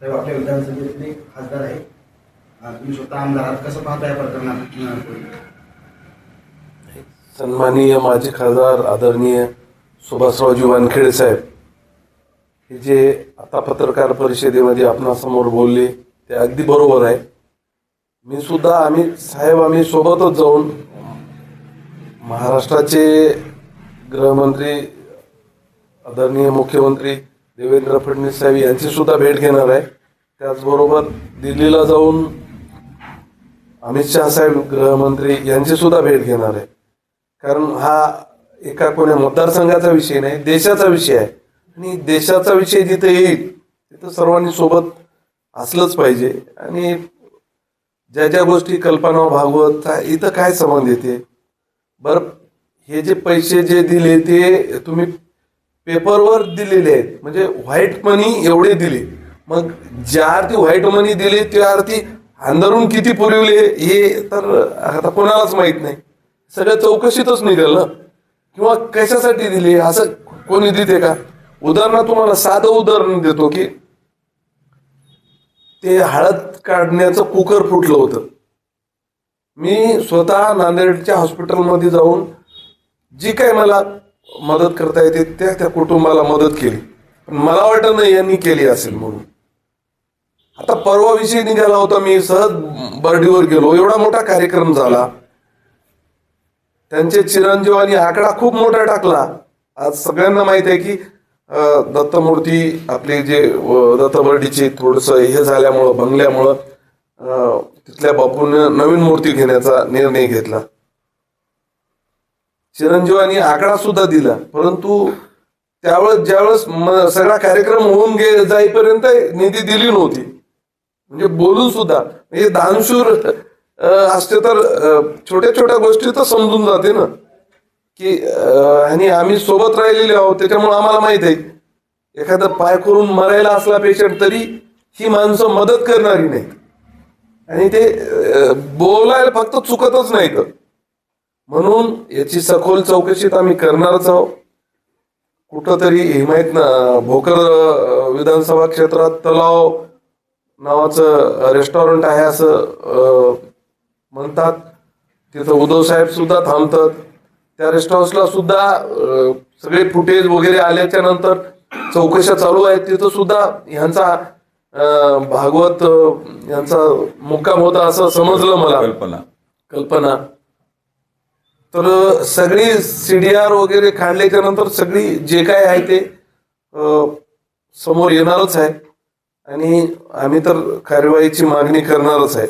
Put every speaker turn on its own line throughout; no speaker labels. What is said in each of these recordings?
साहेब आपल्या विधानसभेतले खासदार आहे तुम्ही स्वतः आमदार आहात. कसं पाहता या प्रकरणात
सन्माननीय माजी खासदार आदरणीय सुभाषरावजी वानखेडे साहेब हे जे आता पत्रकार परिषदेमध्ये आपणासमोर बोलले ते अगदी बरोबर आहे. मी सुद्धा आम्ही साहेब आम्ही सोबतच जाऊन महाराष्ट्राचे गृहमंत्री आदरणीय मुख्यमंत्री देवेंद्र फडणवीस साहेब यांची सुद्धा भेट घेणार आहे. त्याचबरोबर दिल्लीला जाऊन अमित शहा साहेब गृहमंत्री यांची सुद्धा भेट घेणार आहे. कारण हा एका कोण्या मतदारसंघाचा विषय नाही देशाचा विषय आहे. आणि देशाचा विषय जिथे येईल तिथं सर्वांनी सोबत असलंच पाहिजे. आणि ज्या ज्या गोष्टी कल्पना भागवत इथं काय संबंध येते? बरं हे जे पैसे जे दिले ते तुम्ही पेपरवर दिलेले आहेत. म्हणजे व्हाईट मनी एवढे दिले. मग ज्या अर्थी व्हाईट मनी दिले त्या अर्थी अंधारून किती पुरवले हे तर आता कोणालाच माहीत नाही. सगळ्या चौकशीतच निघेल ना? किंवा कशासाठी दिली? असं कोणी देते का? उदाहरण तुम्हाला साधं उदाहरण देतो की ते हळद काढण्याचं कुकर फुटलं होतं. मी स्वतः नांदेडच्या हॉस्पिटलमध्ये जाऊन जी काही मला मदत करता येते त्या त्या कुटुंबाला मदत केली. पण मला वाटत नाही यांनी केली असेल म्हणून. आता परवा विषयी निघाला होता मी सहज बर्डीवर गेलो. एवढा मोठा कार्यक्रम झाला. त्यांचे चिरंजीवानी आकडा खूप मोठा टाकला. आज सगळ्यांना माहीत आहे की दत्तमूर्ती आपले जे दत्तबर्डीचे थोडस हे झाल्यामुळं बंगल्यामुळं तिथल्या बापून नवीन मूर्ती घेण्याचा निर्णय घेतला. चिरंजीवांनी आकडा सुद्धा दिला परंतु त्यावेळेस ज्यावेळेस सगळा कार्यक्रम होऊन गे जाईपर्यंत निधी दिली नव्हती. म्हणजे बोलून सुद्धा म्हणजे दानशूर असते तर छोट्या छोट्या गोष्टी तर समजून जाते ना. की आणि आम्ही सोबत राहिलेले आहोत त्याच्यामुळे आम्हाला माहीत आहे. एखादा पाय करून मरायला असला पेशंट तरी ही माणसं मदत करणारी नाहीत आणि ते बोलायला फक्त चुकतच नाही तर म्हणून याची सखोल चौकशीत आम्ही करणारच आहोत. कुठंतरी हिमायत ना भोकर विधानसभा क्षेत्रात तलाव नावाचं रेस्टॉरंट आहे असं म्हणतात. तिथं उद्धव साहेब सुद्धा थांबतात. त्या रेस्ट हाऊसला सुद्धा सगळे फुटेज वगैरे आल्याच्यानंतर चौकशा चालू आहेत. तिथं सुद्धा ह्यांचा भागवत यांचा मुक्काम होता असं समजलं मला.
कल्पना.
कल्पना. तर सगळी सीडीआर वगैरे काढल्याच्या नंतर सगळी जे काय आहे ते समोर येणारच आहे. आणि आम्ही तर कार्यवाहीची मागणी करणारच आहे.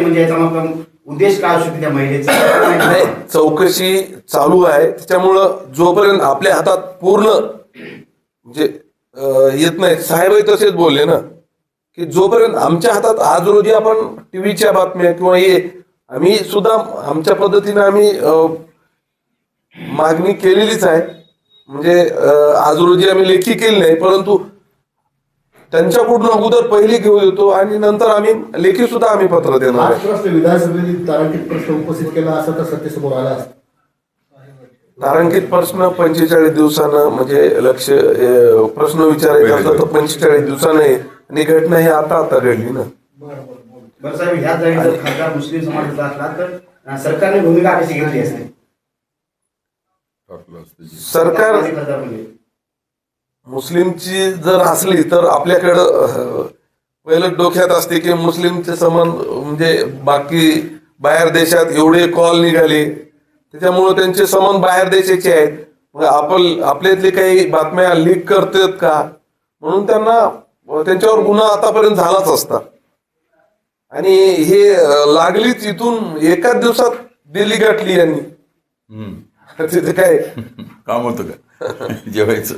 म्हणजे याचा मग उद्देश काय असू शकतो त्या महिलेचा?
नाही चौकशी चालू आहे. त्याच्यामुळं जोपर्यंत आपल्या हातात पूर्ण म्हणजे येत नाही. साहेबही तसेच बोलले ना की जोपर्यंत आमच्या हातात आज रोजी आपण टीव्हीच्या बातम्या किंवा हे आम्ही सुद्धा आमच्या पद्धतीने आम्ही मागणी केलेलीच आहे. म्हणजे आज रोजी आम्ही लेखी केली नाही परंतु त्यांच्याकडून अगोदर पहिली घेऊन येतो आणि नंतर आम्ही लेखी सुद्धा आम्ही पत्र देणार
विधानसभेत तारांकित प्रश्न उपस्थित केला असं तर सत्तेसमोर आला असता.
तारांकित प्रश्न पंचेचाळीस दिवसानं म्हणजे लक्ष अं, प्रश्न विचारायचा असला तर पंचेचाळीस दिवसानं आहे आणि घटना ही आता आता घडली ना
बरं साहेब ह्या जागी जर खासदार मुस्लिम समाजाचा असला तर अं, सरकारने भूमिका कशी घेतली असते
टाकलं असतं जे.
सरकार
खासदार म्हणजे
मुस्लिमची जर असली तर आपल्याकडं पहिलं डोक्यात असते की मुस्लिमचे संबंध म्हणजे बाकी बाहेर देशात एवढे कॉल निघाले त्याच्यामुळे त्यांचे संबंध बाहेर देशाचे आहेत. मग आपण आपल्यातले काही बातम्या लीक करतात का? म्हणून त्यांना त्यांच्यावर गुन्हा आतापर्यंत झालाच असता. आणि हे लागलीच इथून एकाच दिवसात दिल्ली गाठली यांनी. तिथे काय?
काम होतं का? जेवायचं.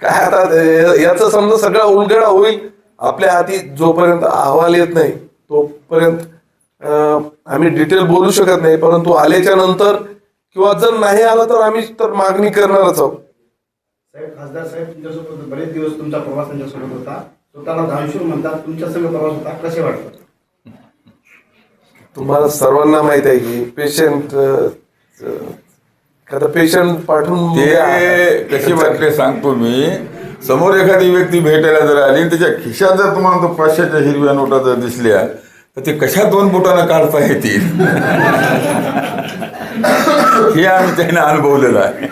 काय आता याचं समजा सगळा उलगडा होईल. आपल्या हाती जोपर्यंत अहवाल येत नाही तोपर्यंत आम्ही डिटेल बोलू शकत नाही. परंतु आल्याच्यानंतर किंवा जर नाही आलं तर आम्ही तर मागणी करणारच आहोत.
साहेब खासदार साहेब तुमच्यासोबत बरेच दिवस तुमचा प्रवास त्यांच्यासोबत होता. स्वतःला धानशूर म्हणतात तुमच्या संग प्रवास होता. कसे वाटतात
तुम्हाला सर्वांना माहीत आहे की पेशंट एखादा पेशंट पाठवून
ते. कशी वाटले सांगतो मी. समोर एखादी व्यक्ती भेटायला जर आली आणि त्याच्या खिशात जर तुम्हाला तो पाचशेच्या हिरव्या नोटा जर दिसल्या तर ते कशा दोन बोटानं काढता येतील? हे आम्ही त्याने अनुभवलेलं आहे.